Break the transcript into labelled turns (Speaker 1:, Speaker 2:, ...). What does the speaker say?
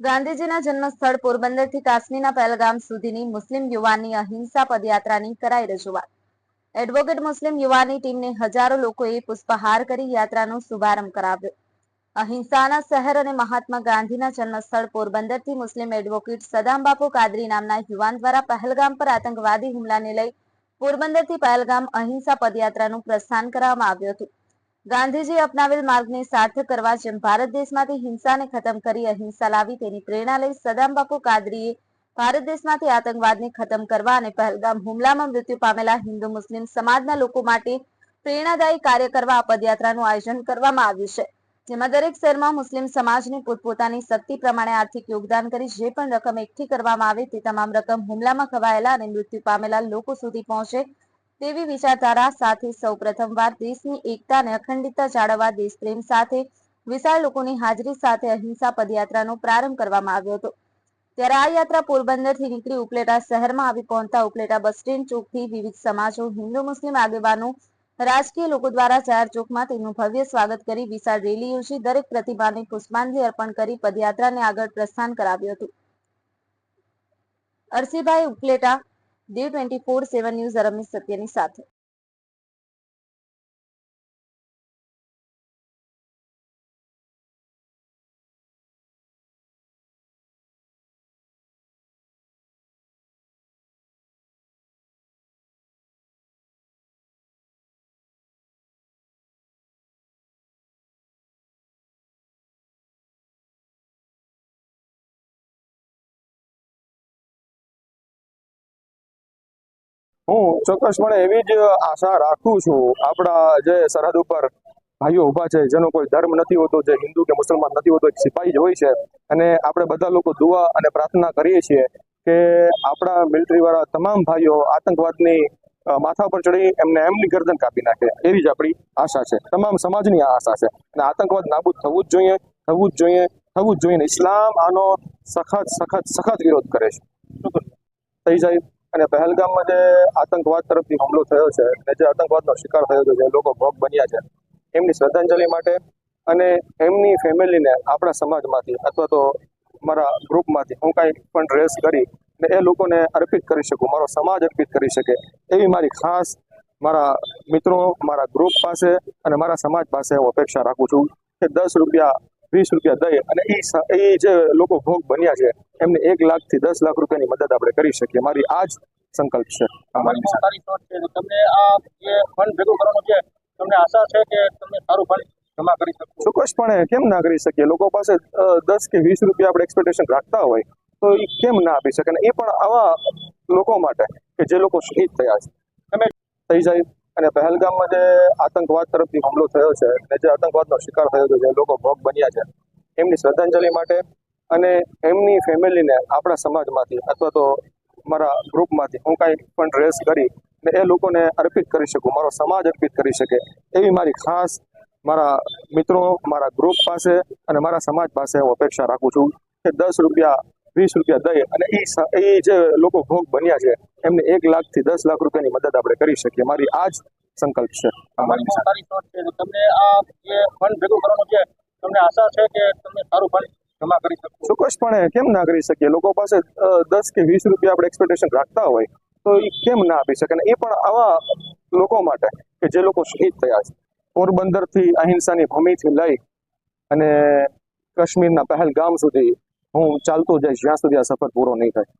Speaker 1: ગાંધીજીના જન્મસ્થળ પોરબંદરથી કાશ્મીરના પહેલગામ સુધીની મુસ્લિમ યુવાનની અહિંસા પદયાત્રાની કરાઈ રજૂઆત. એડવોકેટ મુસ્લિમ યુવાની ટીમને હજારો લોકોએ પુષ્પહાર કરી યાત્રાનો શુભારંભ કરાવ્યો. અહિંસાના શહેર અને મહાત્મા ગાંધીના જન્મસ્થળ પોરબંદરથી મુસ્લિમ એડવોકેટ સદામ બાપુ કાદરી નામના યુવાન દ્વારા પહેલગામ પર આતંકવાદી હુમલાને લઈ પોરબંદરથી પહેલગામ અહિંસા પદયાત્રાનું પ્રસ્થાન કરવામાં આવ્યું હતું. ગાંધીજી અપનાવેલ માર્ગને સાર્થક કરવા જેમ ભારત દેશમાંથી હિંસાને ખતમ કરી, અહિંસા લાવી, તેની પ્રેરણા લઈ સદામ કાદરીએ ભારત દેશમાંથી આતંકવાદને ખતમ કરવા અને પહેલગામ હુમલામાં મૃત્યુ પામેલા હિન્દુ મુસ્લિમ સમાજના લોકો માટે પ્રેરણાદાયી કાર્ય કરવા આ પદયાત્રાનું આયોજન કરવામાં આવ્યું છે, જેમાં દરેક શહેરમાં મુસ્લિમ સમાજને પોતપોતાની શક્તિ પ્રમાણે આર્થિક યોગદાન કરી જે પણ રકમ એકઠી કરવામાં આવે તે તમામ રકમ હુમલામાં ખવાયેલા અને મૃત્યુ પામેલા લોકો સુધી પહોંચે તેવી વિચારધારા સાથે સૌ પ્રથમવાર દેશની એકતા અને અખંડિતતા જાળવવા, દેશપ્રેમ સાથે, વિશાળ લોકોની હાજરી સાથે અહિંસા પદયાત્રાનો પ્રારંભ કરવામાં આવ્યો હતો. ત્યારે આ યાત્રા પોરબંદરથી નીકળી ઉપલેટા શહેરમાં આવી પહોંચતા ઉપલેટા બસ સ્ટેન્ડ ચોકથી વિવિધ સમાજો, હિન્દુ, મુસ્લિમ આગેવાનો, રાજકીય લોકો દ્વારા ચાર ચોકમાં તેનું ભવ્ય સ્વાગત કરી વિશાળ રેલી યોજી, દરેક પ્રતિભાને પુષ્પાંજલિ અર્પણ કરી પદયાત્રાને આગળ પ્રસ્થાન કરાવ્યું હતું. Arsibhai Upleta D twenty four seven news Ramesh સત્યની સાથે.
Speaker 2: હું ચોક્કસપણે એવી જ આશા રાખું છું, આપણા જે સરહદ ઉપર ભાઈઓ ઊભા છે, જેનો કોઈ ધર્મ નથી હોતો, જે હિન્દુ કે મુસલમાન નથી હોતો સિપાહી જ હોય છે. અને આપણે બધા લોકો દુઆ અને પ્રાર્થના કરીએ છીએ કે આપણા મિલિટરી વાળા તમામ ભાઈઓ આતંકવાદની માથા પર ચડી એમને એમની ગરદન કાપી નાખે. એવી જ આપણી આશા છે. તમામ સમાજની આ આશા છે. અને આતંકવાદ નાબૂદ થવું જ જોઈએ, થવું જ જોઈએ, થવું જ જોઈએ. ઇસ્લામ આનો સખત સખત સખત વિરોધ કરે છે? થઈ જાય. અને પહેલગામમાં જે આતંકવાદ તરફથી હુમલો થયો છે અને જે આતંકવાદનો શિકાર થયો છે, જે લોકો ભોગ બન્યા છે, એમની શ્રદ્ધાંજલિ માટે અને એમની ફેમિલીને આપણા સમાજમાંથી અથવા તો મારા ગ્રુપમાંથી હું કાંઈ પણ ડ્રેસ કરી ને એ લોકોને અર્પિત કરી શકું, મારો સમાજ અર્પિત કરી શકે, એવી મારી ખાસ મારા મિત્રો, મારા ગ્રુપ પાસે અને મારા સમાજ પાસે હું અપેક્ષા રાખું છું કે દસ રૂપિયા વીસ રૂપિયા દઈ અને એ એ જે લોકો ભોગ બન્યા છે એમને એક લાખથી દસ લાખ રૂપિયાની મદદ આપણે કરી શકીએ. મારી આ જ સંકલ્પ છે.
Speaker 3: તમને આ જે ફંડ ભેગું કરવાનું છે તમને આશા છે કે તમે સારું ફંડ જમા કરી શકો?
Speaker 2: ચોક્કસપણે કેમ ના કરી શકીએ? લોકો પાસે દસ કે વીસ રૂપિયા આપણે એક્સપેક્ટેશન રાખતા હોય તો એ કેમ ના આપી શકે? અને એ પણ આવા લોકો માટે કે જે લોકો શહીદ થયા છે. તમે થઈ જાય. અને પહેલગામમાં જે આતંકવાદ તરફથી હુમલો થયો છે અને જે આતંકવાદનો શિકાર થયો છે, જે લોકો ભોગ બન્યા છે, એમની શ્રદ્ધાંજલિ માટે અને એમની ફેમિલીને આપણા સમાજમાંથી અથવા તો મારા ગ્રુપમાંથી હું કાંઈ પણ ડ્રેસ કરી ને એ લોકોને અર્પિત કરી શકું, મારો સમાજ અર્પિત કરી શકે, એવી મારી ખાસ મારા મિત્રો, મારા ગ્રુપ પાસે અને મારા સમાજ પાસે હું અપેક્ષા રાખું છું કે દસ રૂપિયા, વીસ રૂપિયા દઈ અને એ જે લોકો ભોગ બન્યા છે એમને એક લાખથી દસ લાખ રૂપિયાની મદદ આપણે કરી શકીએ. મારી આ જ સંકલ્પ છે.
Speaker 3: તમને આ જે ફંડ ભેગું કરવાનું છે તમને આશા છે કે તમે સારું ફંડ જમા કરી શકશો?
Speaker 2: ચોક્કસપણે કેમ ના કરી શકીએ? લોકો પાસે દસ કે વીસ રૂપિયા આપણે એક્સપેક્ટેશન રાખતા હોય તો એ કેમ ના આપી શકે? એ પણ આવા લોકો માટે કે જે લોકો શહીદ થયા છે. પોરબંદરથી અહિંસાની ભૂમિથી લઈ અને કાશ્મીરના પહેલગામ સુધી હું ચાલતો જઈશ જ્યાં સુધી આ સફર પૂરો નહીં થાય.